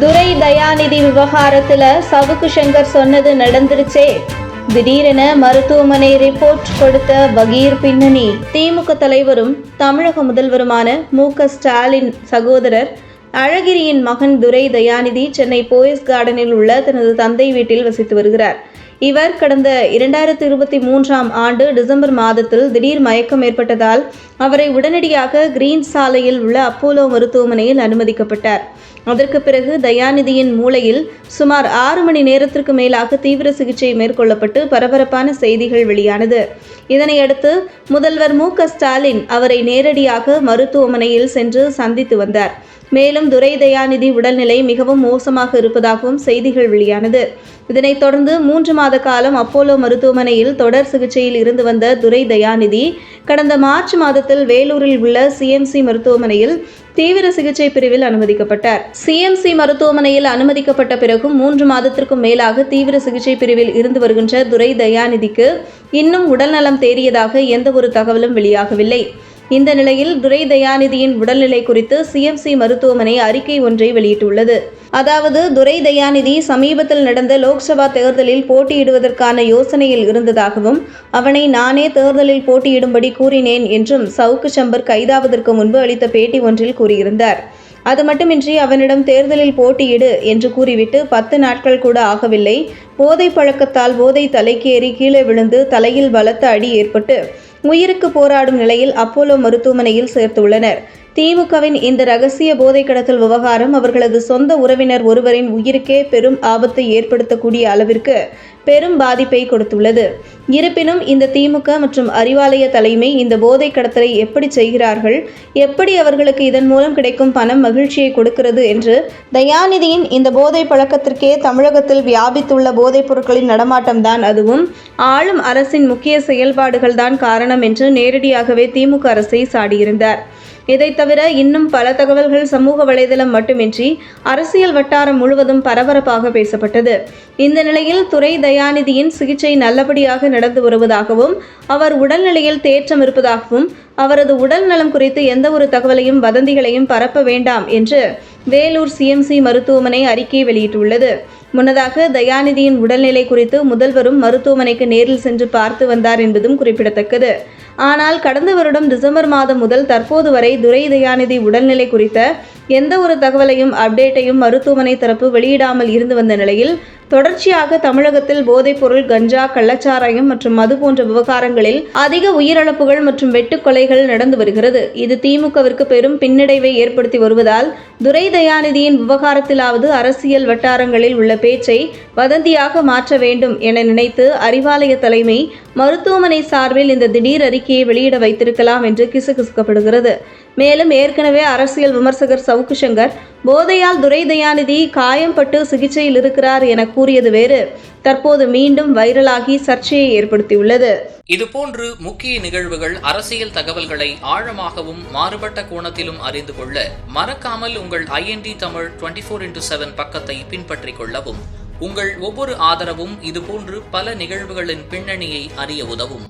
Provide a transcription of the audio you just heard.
துரை தயாநிதி விவகாரத்துல சவுக்கு சங்கர் சொன்னது நடந்துருச்சே. திடீரென மருத்துவமனை ரிப்போர்ட் கொடுத்த பகீர் பின்னணி. திமுக தலைவரும் தமிழக முதல்வருமான மு ஸ்டாலின் சகோதரர் அழகிரியின் மகன் துரை தயாநிதி சென்னை போயஸ் கார்டனில் உள்ள தனது தந்தை வீட்டில் வசித்து வருகிறார். இவர் கடந்த இரண்டாயிரத்தி இருபத்தி மூன்றாம் ஆண்டு டிசம்பர் மாதத்தில் திடீர் மயக்கம் ஏற்பட்டதால் அவரை உடனடியாக கிரீன் சாலையில் உள்ள அப்போலோ மருத்துவமனையில் அனுமதிக்கப்பட்டார். அதற்கு பிறகு தயாநிதியின் மூளையில் சுமார் ஆறு மணி நேரத்திற்கு மேலாக தீவிர சிகிச்சை மேற்கொள்ளப்பட்டு பரபரப்பான செய்திகள் வெளியானது. இதனையடுத்து முதல்வர் மு ஸ்டாலின் அவரை நேரடியாக மருத்துவமனையில் சென்று சந்தித்து வந்தார். மேலும் துரை தயாநிதி உடல்நிலை மிகவும் மோசமாக இருப்பதாகவும் செய்திகள் வெளியானது. இதனைத் தொடர்ந்து மூன்று மாத காலம் அப்போலோ மருத்துவமனையில் தொடர் சிகிச்சையில் இருந்து வந்த துரை தயாநிதி கடந்த மார்ச் மாதத்தில் வேலூரில் உள்ள சிஎம்சி மருத்துவமனையில் தீவிர சிகிச்சை பிரிவில் அனுமதிக்கப்பட்டார். சிஎம்சி மருத்துவமனையில் அனுமதிக்கப்பட்ட பிறகும் மூன்று மாதத்திற்கும் மேலாக தீவிர சிகிச்சை பிரிவில் இருந்து வருகின்ற துரை தயாநிதிக்கு இன்னும் உடல்நலம் தேறியதாக எந்த ஒரு தகவலும் வெளியாகவில்லை. இந்த நிலையில் துரை தயாநிதியின் உடல்நிலை குறித்து சிஎம்சி மருத்துவமனை அறிக்கை ஒன்றை வெளியிட்டுள்ளது. அதாவது துரை தயாநிதி சமீபத்தில் நடந்த லோக்சபா தேர்தலில் போட்டியிடுவதற்கான யோசனையில் இருந்ததாகவும் அவனை நானே தேர்தலில் போட்டியிடும்படி கூறினேன் என்றும் சவுக்கு சம்பர் கைதாவதற்கு முன்பு அளித்த பேட்டி ஒன்றில் கூறியிருந்தார். அது மட்டுமின்றி அவனிடம் தேர்தலில் போட்டியிடு என்று கூறிவிட்டு பத்து நாட்கள் கூட ஆகவில்லை. போதை பழக்கத்தால் போதை தலைக்கேறி கீழே விழுந்து தலையில் பலத்த அடி ஏற்பட்டு உயிருக்கு போராடும் நிலையில் அப்போலோ மருத்துவமனையில் சேர்த்துள்ளனர். திமுகவின் இந்த ரகசிய போதை கடத்தல் விவகாரம் அவர்களது சொந்த உறவினர் ஒருவரின் உயிருக்கே பெரும் ஆபத்தை ஏற்படுத்தக்கூடிய அளவிற்கு பெரும் பாதிப்பை கொடுத்துள்ளது. இருப்பினும் இந்த திமுக மற்றும் அறிவாலய தலைமை இந்த போதை கடத்தலை எப்படி செய்கிறார்கள் எப்படி அவர்களுக்கு இதன் மூலம் கிடைக்கும் பணம் மகிழ்ச்சியை கொடுக்கிறது என்று தயாநிதியின் இந்த போதை பழக்கத்திற்கே தமிழகத்தில் வியாபித்துள்ள போதைப் பொருட்களின் நடமாட்டம்தான் அதுவும். ஆளும் அரசின் முக்கிய செயல்பாடுகள் தான் காரணம் என்று நேரடியாகவே திமுக அரசை சாடியிருந்தார். இதை தவிர இன்னும் பல தகவல்கள் சமூக வலைதளம் மட்டுமின்றி அரசியல் வட்டாரம் முழுவதும் பரபரப்பாக பேசப்பட்டது. இந்த நிலையில் துறை தயாநிதியின் சிகிச்சை நல்லபடியாக நடந்து வருவதாகவும் அவர் உடல்நிலையில் தேற்றம் இருப்பதாகவும் அவரது உடல் நலம் குறித்து எந்த ஒரு தகவலையும் வதந்திகளையும் பரப்ப வேண்டாம் என்று வேலூர் சிஎம்சி மருத்துவமனை அறிக்கை வெளியிட்டுள்ளது. முன்னதாக தயாநிதியின் உடல்நிலை குறித்து முதல்வரும் மருத்துவமனைக்கு நேரில் சென்று பார்த்து வந்தார் என்பதும் குறிப்பிடத்தக்கது. ஆனால் கடந்த வருடம் டிசம்பர் மாதம் முதல் தற்போது வரை துரை தயாநிதி உடல்நிலை குறித்த எந்த ஒரு தகவலையும் அப்டேட்டையும் மருத்துவமனை தரப்பு வெளியிடாமல் இருந்து வந்த நிலையில் தொடர்ச்சியாக தமிழகத்தில் போதைப்பொருள் கஞ்சா கள்ளச்சாராயம் மற்றும் மது போன்ற விவகாரங்களில் அதிக உயிரிழப்புகள் மற்றும் வெட்டுக்கொலைகள் நடந்து வருகிறது. இது திமுகவிற்கு பெரும் பின்னடைவை ஏற்படுத்தி வருவதால் துரை தயாநிதியின் விவகாரத்திலாவது அரசியல் வட்டாரங்களில் உள்ள பேச்சை வதந்தியாக மாற்ற வேண்டும் என நினைத்து அறிவாலய தலைமை மருத்துவமனை சார்பில் இந்த திடீர் அறிக்கையை வெளியிட வைத்திருக்கலாம் என்று கிசுகிசுக்கப்படுகிறது. மேலும் ஏற்கனவே அரசியல் விமர்சகர் சவுக்கு சங்கர் போதையால் துரை தயாநிதி காயம்பட்டு சிகிச்சையில் இருக்கிறார் என கூறியது வேறு. தற்போது மீண்டும் வைரலாகி சர்ச்சையை ஏற்படுத்தியுள்ளது. இதுபோன்று முக்கிய நிகழ்வுகள் அரசியல் தகவல்களை ஆழமாகவும் மாறுபட்ட கோணத்திலும் அறிந்து கொள்ள மறக்காமல் உங்கள் IND Tamil twenty four into seven பக்கத்தை பின்பற்றிக் கொள்ளவும். உங்கள் ஒவ்வொரு ஆதரவும் இதுபோன்று பல நிகழ்வுகளின் பின்னணியை அறிய உதவும்.